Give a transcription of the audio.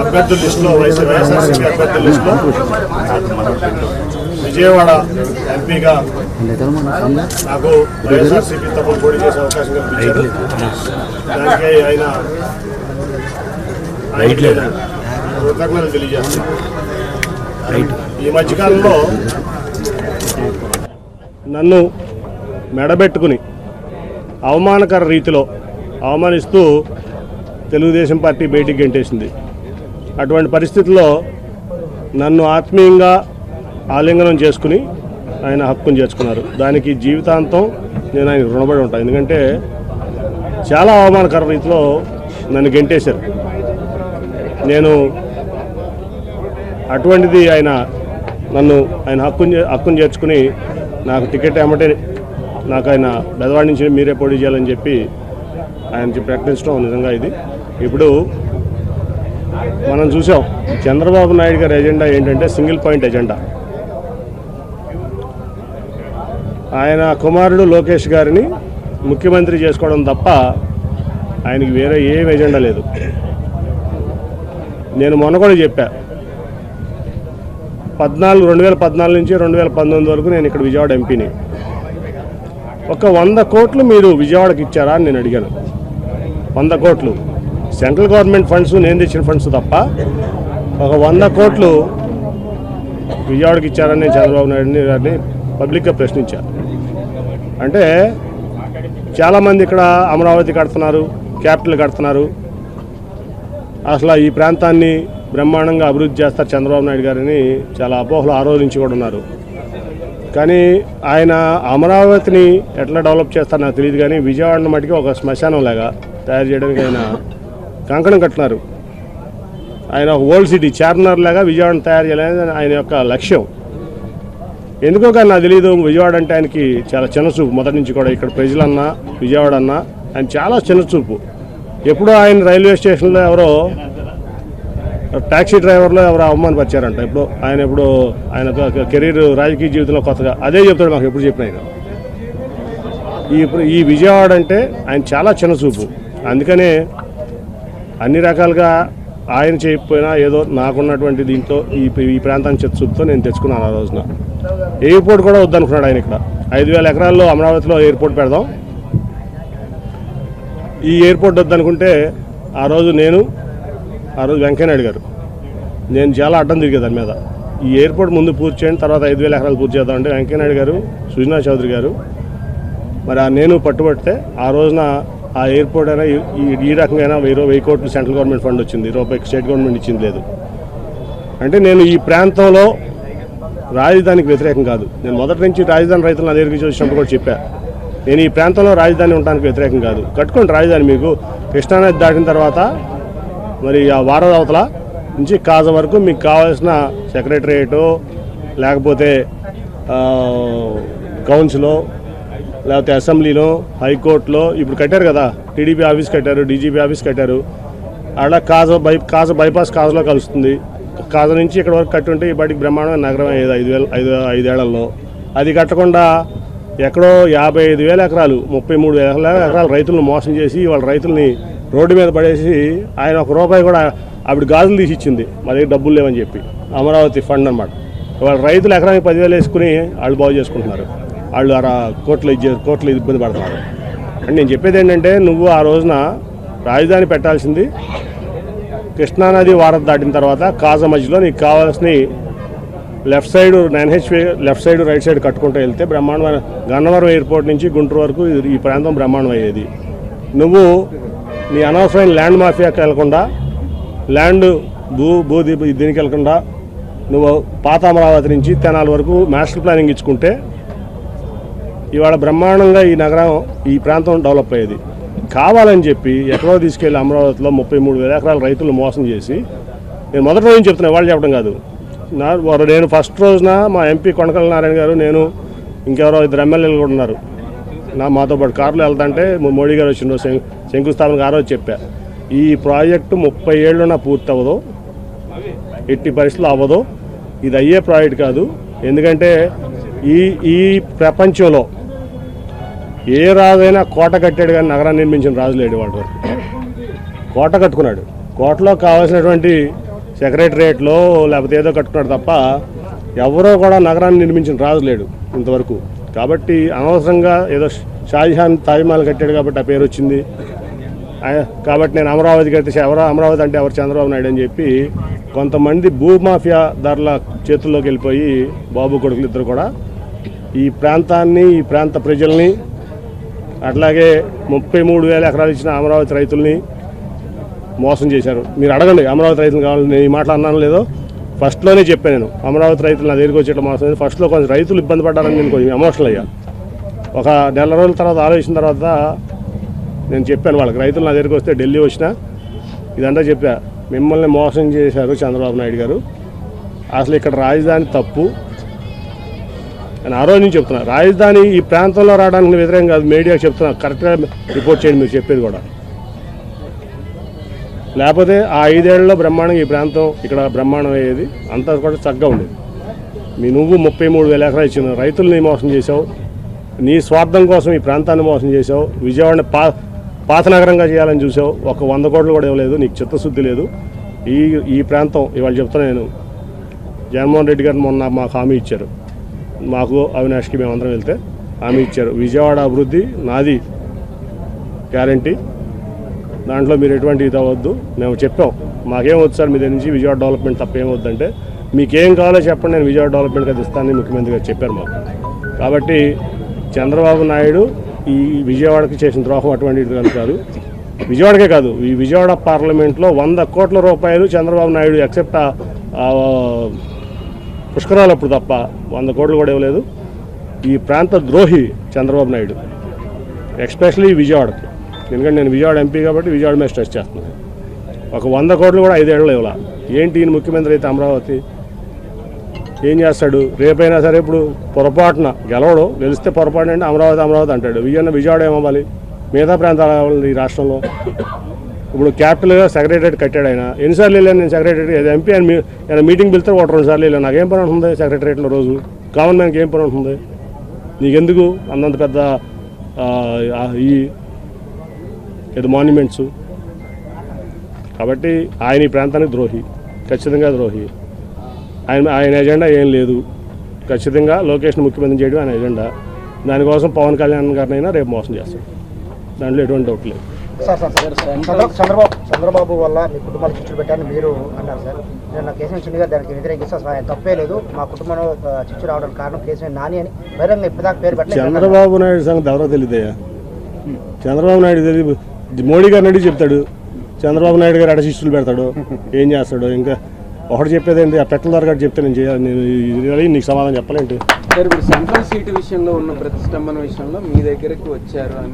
అభ్యర్థుల లిస్టులో వైసీ వైఎస్ఆర్సీపీ అభ్యర్థుల లిస్టులో విజయవాడ ఎంపీగా నాకు వైఎస్ఆర్సీపీ తప్ప పోటీ చేసే అవకాశం కల్పించారు. దానికి ఆయన కృతజ్ఞతలు తెలియజేస్తున్నాను. ఈ మధ్యకాలంలో నన్ను మెడబెట్టుకుని అవమానకర రీతిలో అవమానిస్తూ తెలుగుదేశం పార్టీ బయటికి గెంటేసింది. అటువంటి పరిస్థితుల్లో నన్ను ఆత్మీయంగా ఆలింగనం చేసుకుని ఆయన హక్కును చేర్చుకున్నారు. దానికి జీవితాంతం నేను ఆయన రుణపడి ఉంటాను ఎందుకంటే చాలా అవమానకర రీతిలో నన్ను గెంటేశారు. నేను అటువంటిది ఆయన నన్ను ఆయన హక్కుని హక్కును హక్కుని చేర్చుకుని నాకు టికెట్ ఏమంటే నాకు ఆయన బెదవాడి నుంచి మీరే పోటీ చేయాలని చెప్పి ఆయన ప్రకటించడం నిజంగా ఇది. ఇప్పుడు మనం చూసాం. చంద్రబాబు నాయుడు గారి ఎజెండా ఏంటంటే సింగిల్ పాయింట్ ఎజెండా. ఆయన కుమారుడు లోకేష్ గారిని ముఖ్యమంత్రి చేసుకోవడం తప్ప ఆయనకి వేరే ఏం ఎజెండా లేదు. నేను మొన్న కూడా చెప్పా. పద్నాలుగు రెండు వేల పద్నాలుగు నుంచి రెండు వేల పంతొమ్మిది వరకు నేను ఇక్కడ విజయవాడ ఎంపీని. ఒక వంద కోట్లు మీరు విజయవాడకి ఇచ్చారా అని నేను అడిగాను. వంద కోట్లు. సెంట్రల్ గవర్నమెంట్ ఫండ్స్ నేను తెచ్చిన ఫండ్స్ తప్ప ఒక వంద కోట్లు విజయవాడకి ఇచ్చారని చంద్రబాబు నాయుడు గారిని పబ్లిక్గా ప్రశ్నించారు అంటే చాలామంది ఇక్కడ అమరావతి కడుతున్నారు క్యాపిటల్ కడుతున్నారు. అసలు ఈ ప్రాంతాన్ని బ్రహ్మాండంగా అభివృద్ధి చేస్తారు చంద్రబాబు నాయుడు గారిని చాలా అపోహలు ఆ రోజు నుంచి కూడా ఉన్నారు. కానీ ఆయన అమరావతిని ఎట్లా డెవలప్ చేస్తారో నాకు తెలియదు కానీ విజయవాడను మటుకి ఒక శ్మశానం లాగా తయారు చేయడానికి ఆయన కంకణం కట్టినారు. ఆయన ఒక ఓల్డ్ సిటీ చార్మినార్ లాగా విజయవాడను తయారు చేయాలనేది ఆయన యొక్క లక్ష్యం. ఎందుకో కానీ నాకు తెలియదు విజయవాడ అంటే ఆయనకి చాలా చిన్నచూపు. మొదటి నుంచి కూడా ఇక్కడ ప్రజలన్నా విజయవాడ అన్నా ఆయన చాలా చిన్నచూపు. ఎప్పుడో ఆయన రైల్వే స్టేషన్లో ఎవరో ట్యాక్సీ డ్రైవర్లో ఎవరో అవమానపరిచారంట. ఇప్పుడు ఆయన ఇప్పుడు ఆయన కెరీర్ రాజకీయ జీవితంలో కొత్తగా అదే చెప్తాడు మాకు ఎప్పుడు చెప్పిన ఆయన. ఈ ఈ విజయవాడ అంటే ఆయన చాలా చిన్న చూపు అందుకనే అన్ని రకాలుగా ఆయన చేయకపోయినా ఏదో నాకున్నటువంటి దీంతో ఈ ఈ ప్రాంతానికి చిత్త చూపుతో నేను తెచ్చుకున్నాను ఆ రోజున. ఎయిర్పోర్ట్ కూడా వద్దనుకున్నాడు ఆయన ఇక్కడ. ఐదు వేల ఎకరాల్లో అమరావతిలో ఎయిర్పోర్ట్ పెడదాం. ఈ ఎయిర్పోర్ట్ వద్దనుకుంటే ఆ రోజు నేను ఆ రోజు వెంకయ్యనాయుడు గారు. నేను చాలా అడ్డం తిరిగే దాని మీద. ఈ ఎయిర్పోర్ట్ ముందు పూర్తి చేయండి తర్వాత ఐదు వేల ఎకరాలు పూర్తి చేద్దామంటే వెంకయ్యనాయుడు గారు సుజనా చౌదరి గారు. మరి ఆ నేను పట్టుబడితే ఆ రోజున ఆ ఎయిర్పోర్ట్ అయినా ఈ- రకంగా అయినా వెయ్యి వెయ్యి కోట్లు సెంట్రల్ గవర్నమెంట్ ఫండ్ వచ్చింది. రూపాయి స్టేట్ గవర్నమెంట్ ఇచ్చింది లేదు. అంటే నేను ఈ ప్రాంతంలో రాజధానికి వ్యతిరేకం కాదు. నేను మొదటి నుంచి రాజధాని రైతులు నా దగ్గరికి చూసినప్పుడు కూడా చెప్పా. నేను ఈ ప్రాంతంలో రాజధాని ఉండడానికి వ్యతిరేకం కాదు. కట్టుకోండి రాజధాని మీకు. కృష్ణానది దాటిన తర్వాత మరి ఆ వారద అవతల నుంచి కాజ వరకు మీకు కావాల్సిన సెక్రటరియేటు లేకపోతే కౌన్సిలో లేకపోతే అసెంబ్లీలో హైకోర్టులో ఇప్పుడు కట్టారు కదా టీడీపీ ఆఫీస్ కట్టారు డీజీపీ ఆఫీస్ కట్టారు. అలా కాజ బై కాజ బైపాస్ కాజలో కలుస్తుంది. కాజ నుంచి ఇక్కడ వరకు కట్టుంటే ఈ బయటికి బ్రహ్మాండమైన నగరం అయ్యేది ఐదు వేల ఐదు ఐదేళ్ళలో. అది కట్టకుండా ఎక్కడో యాభై ఐదు వేల ఎకరాలు ముప్పై మూడు వేల ఎకరాలు రైతులను మోసం చేసి వాళ్ళ రైతుల్ని రోడ్డు మీద పడేసి ఆయన ఒక రూపాయి కూడా ఆవిడ గాజులు తీసి ఇచ్చింది. మా దగ్గర డబ్బులు లేవని చెప్పి. అమరావతి ఫండ్ అనమాట వాళ్ళ రైతులు ఎకరానికి పదివేలు వేసుకుని వాళ్ళు బాగు చేసుకుంటున్నారు. వాళ్ళు అలా కోట్లు ఇచ్చే కోట్లు ఇబ్బంది పడతారు. అండ్ నేను చెప్పేది ఏంటంటే నువ్వు ఆ రోజున రాజధాని పెట్టాల్సింది కృష్ణానది వారధి దాటిన తర్వాత కాజ మధ్యలో నీకు కావాల్సిన left side nine HP left side right side కట్టుకుంటూ వెళ్తే బ్రహ్మాండమైన గన్నవరం ఎయిర్పోర్ట్ నుంచి గుంటూరు వరకు ఇది- ఈ ప్రాంతం బ్రహ్మాండం అయ్యేది నువ్వు నీ అనవసరమైన ల్యాండ్ మాఫియాకి వెళ్ళకుండా ల్యాండ్ భూ భూ దీనికి వెళ్ళకుండా నువ్వు పాత అమరావతి నుంచి తెనాల వరకు మాస్టర్ ప్లానింగ్ ఇచ్చుకుంటే ఇవాళ బ్రహ్మాండంగా ఈ నగరం ఈ ప్రాంతం డెవలప్ అయ్యేది. కావాలని చెప్పి ఎక్కడో తీసుకెళ్ళి అమరావతిలో ముప్పై మూడు వేల ఎకరాల రైతులు మోసం చేసి నేను మొదటి రోజు చెప్తున్నా వాళ్ళు చెప్పడం కాదు. నా వారు నేను ఫస్ట్ రోజున మా ఎంపీ కొనకల నారాయణ గారు నేను ఇంకెవరో ఇద్దరు ఎమ్మెల్యేలు కూడా ఉన్నారు. నా మాతో పాటు కారులో వెళ్తాంటే మోడీ గారు వచ్చిన రోజు శం- శంకుస్థాపనకు ఆ రోజు చెప్పా. ఈ ప్రాజెక్టు ముప్పై ఏళ్ళున పూర్తి అవ్వదు ఎట్టి పరిస్థితులు అవ్వదు ఇది అయ్యే ప్రాజెక్ట్ కాదు. ఎందుకంటే ఈ ఈ ప్రపంచంలో ఏ రాజైనా కోట కట్టాడు కానీ నగరాన్ని నిర్మించిన రాజు లేడు వాడు కోట కట్టుకున్నాడు. కోటలో కావాల్సినటువంటి సెక్రటరియట్లో లేకపోతే ఏదో కట్టుకున్నాడు తప్ప ఎవరో కూడా నగరాన్ని నిర్మించిన రాజు లేడు ఇంతవరకు. కాబట్టి అనవసరంగా ఏదో షాజహాన్ తాజ్మహల్ కట్టాడు కాబట్టి ఆ పేరు వచ్చింది. కాబట్టి నేను అమరావతి కడితే ఎవరో అమరావతి అంటే ఎవరు చంద్రబాబు నాయుడు అని చెప్పి కొంతమంది భూమాఫియా ధరల చేతుల్లోకి వెళ్ళిపోయి బాబు కొడుకులు ఇద్దరు కూడా ఈ ప్రాంతాన్ని ఈ ప్రాంత ప్రజల్ని అట్లాగే ముప్పై మూడు వేల ఎకరాలు ఇచ్చిన అమరావతి రైతుల్ని మోసం చేశారు. మీరు అడగండి అమరావతి రైతులు కావాలి నేను ఈ మాటలు అన్నాను లేదో? ఫస్ట్లోనే చెప్పాను నేను అమరావతి రైతులు నా దగ్గరికి వచ్చేట మోసం చేసి ఫస్ట్లో కొంచెం రైతులు ఇబ్బంది పడ్డారని నేను కొంచెం ఎమోషనల్ అయ్యా. ఒక నెల రోజుల తర్వాత ఆలోచించిన తర్వాత నేను చెప్పాను వాళ్ళకి రైతులు నా దగ్గరికి వస్తే ఢిల్లీ వచ్చినా ఇదంతా చెప్పా. మిమ్మల్ని మోసం చేశారు చంద్రబాబు నాయుడు గారు. అసలు ఇక్కడ రాజధాని తప్పు నేను ఆ రోజు నుంచి చెప్తున్నా. రాజధాని ఈ ప్రాంతంలో రావడానికి వ్యతిరేకం కాదు మీడియాకి చెప్తున్నా. కరెక్ట్గా రిపోర్ట్ చేయండి మీరు చెప్పేది కూడా. లేకపోతే ఆ ఐదేళ్ళలో బ్రహ్మాండంగా ఈ ప్రాంతం ఇక్కడ బ్రహ్మాండం అయ్యేది అంతా కూడా చక్కగా ఉండేది. మీ నువ్వు ముప్పై మూడు వేల ఎకరాలు ఇచ్చిన రైతుల్ని మోసం చేసావు నీ స్వార్థం కోసం ఈ ప్రాంతాన్ని మోసం చేసావు విజయవాడని పా పాత నగరంగా చేయాలని చూసావు ఒక వంద కోట్లు కూడా ఇవ్వలేదు నీకు చిత్తశుద్ధి లేదు. ఈ ఈ ప్రాంతం ఇవాళ చెప్తున్నా నేను. జగన్మోహన్ రెడ్డి గారు మొన్న మాకు హామీ ఇచ్చారు. మాకు అవినాష్కి మేమందరం వెళ్తే హామీ ఇచ్చారు. విజయవాడ అభివృద్ధి నాది గ్యారంటీ. దాంట్లో మీరు ఎటువంటి ఇది అవ్వద్దు. మేము చెప్పాం. మాకేం వద్దు సార్ మీ దగ్గర నుంచి విజయవాడ డెవలప్మెంట్ తప్ప ఏమొద్దంటే మీకేం కావాలో చెప్పండి నేను విజయవాడ డెవలప్మెంట్ అది ఇస్తానని ముఖ్యమంత్రి గారు చెప్పారు మాకు. కాబట్టి చంద్రబాబు నాయుడు ఈ విజయవాడకి చేసిన ద్రోహం అటువంటిది కాదు విజయవాడకే కాదు. ఈ విజయవాడ పార్లమెంట్లో వంద కోట్ల రూపాయలు చంద్రబాబు నాయుడు ఎక్సెప్ట్ పుష్కరాలు అప్పుడు తప్ప వంద కోట్లు కూడా ఇవ్వలేదు. ఈ ప్రాంత ద్రోహి చంద్రబాబు నాయుడు ఎక్స్పెషలీ విజయవాడకి. ఎందుకంటే నేను విజయవాడ ఎంపీ కాబట్టి విజయవాడ మీద స్ట్రెస్ చేస్తున్నాను. ఒక వంద కోట్లు కూడా ఐదేళ్ళు ఇవ్వాల. ఏంటి ఈయన ముఖ్యమంత్రి అయితే అమరావతి? ఏం చేస్తాడు? రేపైనా సరే ఇప్పుడు పొరపాటున గెలవడు గెలిస్తే పొరపాటు అంటే అమరావతి అమరావతి అంటాడు. విజయన్న విజయవాడ ఏమవ్వాలి? మిగతా ప్రాంతాలు ఈ రాష్ట్రంలో ఇప్పుడు క్యాపిటల్గా సెక్రటరీ కట్టాడు ఆయన. ఎన్నిసార్లు వెళ్ళాను నేను సెక్రటరీ ఎంపీ అని ఆయన మీటింగ్ పిలిస్తే ఒకటి రెండు సార్లు వెళ్ళాను. నాకేం పని ఉంటుంది సెక్రటరేట్లో రోజు? కామన్ మ్యాన్కి ఏం పని ఉంటుంది? నీకెందుకు అంతంత పెద్ద ఈ ఏదో మాన్యుమెంట్స్ కాబట్టి ఆయన ఈ ప్రాంతానికి ద్రోహి. ఖచ్చితంగా ద్రోహి. ఆయన ఆయన ఎజెండా ఏం లేదు. ఖచ్చితంగా లోకేష్ని ముఖ్యమంత్రి చేయడం ఆయన ఎజెండా. దానికోసం పవన్ కళ్యాణ్ గారినైనా రేపు మోసం చేస్తాడు. దాంట్లో ఎటువంటి డౌట్ లేదు. Sir sir sir. Chandra- Chandrababu Chandrababu వల్ల మీ కుటుంబాలు చిచ్చులు పెట్టారని మీరు అన్నారు సార్. నేను కేసీఆర్ చిన్ని గారు దానికి వ్యతిరేకిస్తే అసలు ఆయన తప్పే లేదు. మా కుటుంబంలో చిచ్చు రావడానికి కారణం కేసీఆర్ నాని అని. బహిరంగ ఇప్పటిదాకా పేరు పెట్టలేదు. చంద్రబాబు నాయుడు సంగతి ఎవరో తెలియదయ్యా చంద్రబాబు నాయుడు తెలియదు మోడీ గారిని అడిగి చెప్తాడు. చంద్రబాబు నాయుడు గారు అడ శిష్యులు పెడతాడు. ఏం చేస్తాడు ఇంకా ఒకటి చెప్పేది ఏంటి? ఆ పెట్టల ద్వారా చెప్తే నేను చేయాలి. నేను నీకు సమాధానం చెప్పాలేంటి? సార్ ఇప్పుడు సెంట్రల్ సీట్ విషయంలో ఉన్న ప్రతిష్టంభన విషయంలో మీ దగ్గరికి వచ్చారు అని